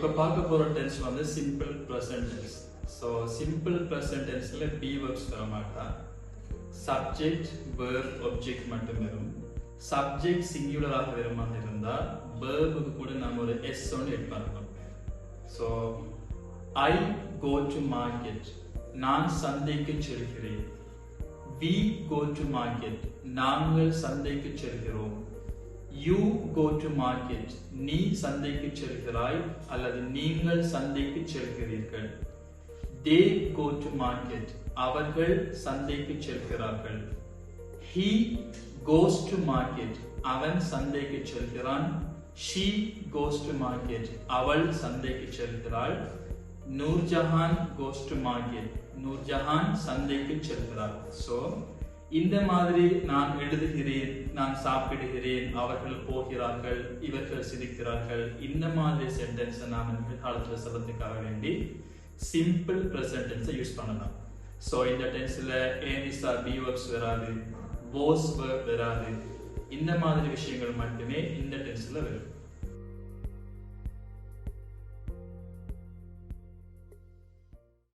இப்போ பார்க்க போற டென்ஸ் வந்து simple present tense so simple present டென்ஸில் B works வர மாட்டா. சப்ஜெக்ட் வேர்ப் ஒப்ஜெக்ட் மட்டும் வரும் சப்ஜெக்ட் சிங்குலராக வருமாக இருந்தால் வேர்புக்கு கூட நம்ம ஒரு எஸ் ஒன்று எட் பண்ணணும் so I go to market நான் சந்தைக்கு செல்கிறேன். வி கோ டு மார்க்கெட் நாங்கள் சந்தைக்கு செல்கிறோம். யூ கோ டு மார்க்கெட் நீ சந்தைக்கு செல்கிறாய் அல்லது நீங்கள் சந்தைக்கு செல்கிறீர்கள். தே கோ டு மார்க்கெட் அவர்கள் சந்தைக்கு செல்கிறார்கள். ஹி கோஸ் டு மார்க்கெட் அவன் சந்தைக்கு செல்கிறான். ஷீ கோஸ் டு மார்க்கெட் அவள் சந்தைக்கு செல்கிறாள். Noorjahan goes to market Noorjahan சந்தைக்கு செல்கிறார் ஸோ இந்த மாதிரி நான் எழுதுகிறேன் நான் சாப்பிடுகிறேன் அவர்கள் போகிறார்கள் இவர்கள் சிரிக்கிறார்கள். இந்த மாதிரி சென்டென்ஸை நாம் காலத்தில் சொல்றதுக்காக வேண்டி சிம்பிள் ப்ரெசன்டென்ஸை யூஸ் பண்ணலாம். ஸோ இந்த டென்ஸில் ஏனிஸா பி ஒர்க்ஸ் வராது. போஸ் ஒர்க் வராது. இந்த மாதிரி விஷயங்கள் மட்டுமே இந்த டென்ஸில் வரும்.